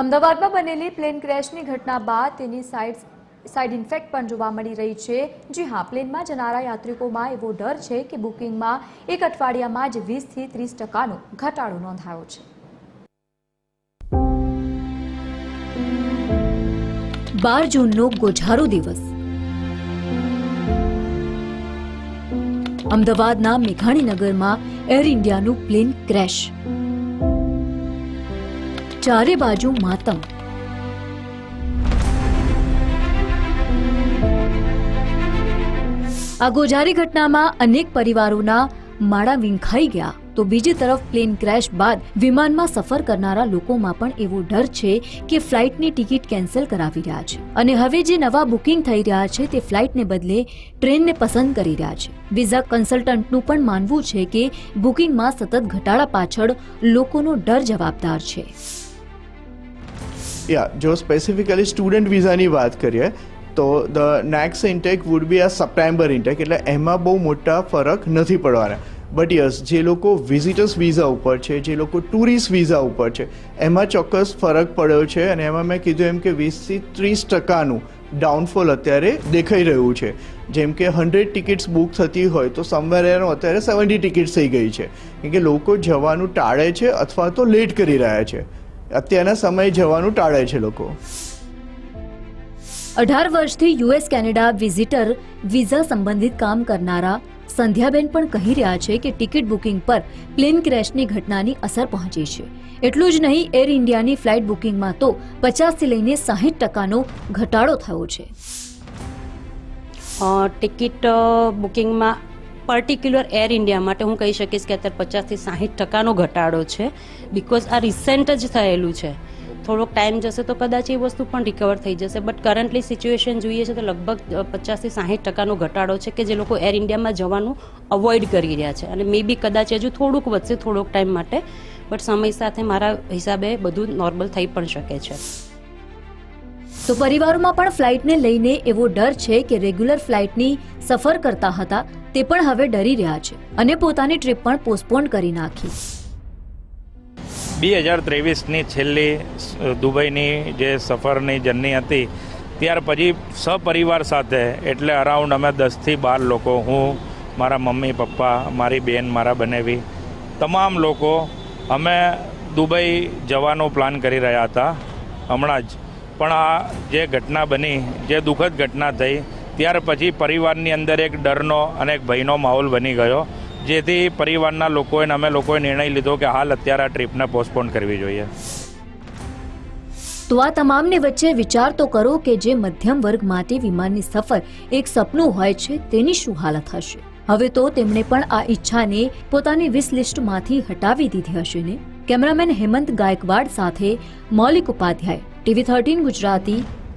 અમદાવાદમાં બનેલી પ્લેન ક્રેશની ઘટના બાદ તેની સાઇડ સાઇડ ઇન્ફેક્ટ પણ જોવા મળી રહી છે. જી હા, પ્લેનમાં જનારા યાત્રિકોમાં એવો ડર છે કે બુકિંગમાં એક અઠવાડિયામાં જ વીસથી ત્રીસ ટકાનો ઘટાડો નોંધાયો છે. બાર જૂનનો ગોઝારો દિવસ. અમદાવાદના મેઘાણીનગરમાં એર ઇન્ડિયાનું પ્લેન ક્રેશ. ચારે બાજુ માતમ. આ ગોજારી ઘટનામાં અનેક પરિવારોના માળા વિંખાઈ ગયા. તો બીજી તરફ પ્લેન ક્રેશ બાદ વિમાનમાં સફર કરનારા લોકોમાં પણ એવો ડર છે કે ફ્લાઇટની ટિકિટ કેન્સલ કરાવી રહ્યા છે. અને હવે જે નવા બુકિંગ થઈ રહ્યા છે તે ફ્લાઇટને બદલે ટ્રેનને પસંદ કરી રહ્યા છે. વિઝા કન્સલ્ટન્ટનું પણ માનવું છે કે બુકિંગમાં સતત ઘટાડા પાછળ લોકોનો ડર જવાબદાર છે. યા જો સ્પેસિફિકલી સ્ટુડન્ટ વિઝાની વાત કરીએ, તો the next intake would be આ સપ્ટેમ્બર ઇન્ટેક એટલે એમાં બહુ મોટા ફરક નથી પડવાના. બટ યસ જે લોકો વિઝિટર્સ વિઝા ઉપર છે, જે લોકો ટુરિસ્ટ વિઝા ઉપર છે, એમાં ચોક્કસ ફરક પડ્યો છે અને એમાં મેં કીધું એમ કે વીસથી ત્રીસ ટકાનું ડાઉનફોલ અત્યારે દેખાઈ રહ્યું છે. જેમ કે હંડ્રેડ ટિકિટ્સ બુક થતી હોય, તો સમવેર એનો અત્યારે સેવન્ટી ટિકિટ્સ થઈ ગઈ છે. કેમ કે લોકો જવાનું ટાળે છે અથવા તો લેટ કરી રહ્યા છે. અત્યારના સમયે જવાનું ટાળે છે લોકો. અઢાર વર્ષથી યુએસ કેનેડા વિઝિટર વિઝા સંબંધિત કામ કરનારા સંધ્યાબેન પણ કહી રહ્યા છે કે ટિકિટ બુકિંગ પર પ્લેન ક્રેશની ઘટનાની અસર પહોંચી છે. એટલું જ નહીં એર ઇન્ડિયાની ફ્લાઇટ બુકિંગમાં તો પચાસથી લઈને સાહીઠ ટકાનો ઘટાડો થયો છે. ટિકિટ બુકિંગમાં પર્ટિક્યુલર એર ઇન્ડિયા માટે હું કહી શકીશ કે અત્યારે પચાસથી સાહીઠ ટકાનો ઘટાડો છે. બિકોઝ આ રિસેન્ટ જ થયેલું છે. થોડોક ટાઈમ જશે તો કદાચ એ વસ્તુ પણ રિકવર થઈ જશે. બટ કરન્ટલી સિચ્યુએશન જોઈએ છે તો લગભગ પચાસથી સાહીઠ ટકાનો ઘટાડો છે કે જે લોકો એર ઇન્ડિયામાં જવાનું અવોઇડ કરી રહ્યા છે. અને મે બી કદાચ હજુ થોડુંક વધશે થોડોક ટાઈમ માટે બટ સમય સાથે મારા હિસાબે બધું નોર્મલ થઈ પણ શકે છે. તો પરિવારોમાં પણ ફ્લાઇટને લઈને એવો ડર છે કે રેગ્યુલર ફ્લાઇટની સફર કરતા હતા, તે પણ હવે ડરી રહ્યા છે અને પોતાની ટ્રીપ પણ પોસ્ટપોન કરી નાખી. બે હજાર ત્રેવીસની છેલ્લી દુબઈની જે સફરની જર્ની હતી, ત્યાર પછી સપરિવાર સાથે, એટલે અરાઉન્ડ અમે દસથી બાર લોકો, હું, મારા મમ્મી, પપ્પા, મારી બેન, મારા બનેવી, તમામ લોકો અમે દુબઈ જવાનો પ્લાન કરી રહ્યા હતા. હમણાં જ પણ આ જે ઘટના બની, જે દુઃખદ ઘટના થઈ, ત્યાર પછી પરિવારની અંદર એક ડરનો અને એક ભયનો માહોલ બની ગયો, જેથી પરિવારના લોકોએ અમે લોકોએ નિર્ણય લીધો કે હાલ અત્યારે આ ટ્રીપને પોસ્ટપોન કરવી જોઈએ. તો આ તમામની વચ્ચે વિચાર તો કરો કે જે મધ્યમ વર્ગ માટે વિમાનની સફર એક સપનું હોય છે, તેની શું હાલત હશે? હવે તો તેમણે પણ આ ઈચ્છાને પોતાની વિશ લિસ્ટમાંથી હટાવી દીધી હશે ને? કેમેરામેન હેમંત ગાયકવાડ સાથે Maulik Upadhyay. TV thirteen Gujarati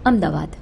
Ahmedabad.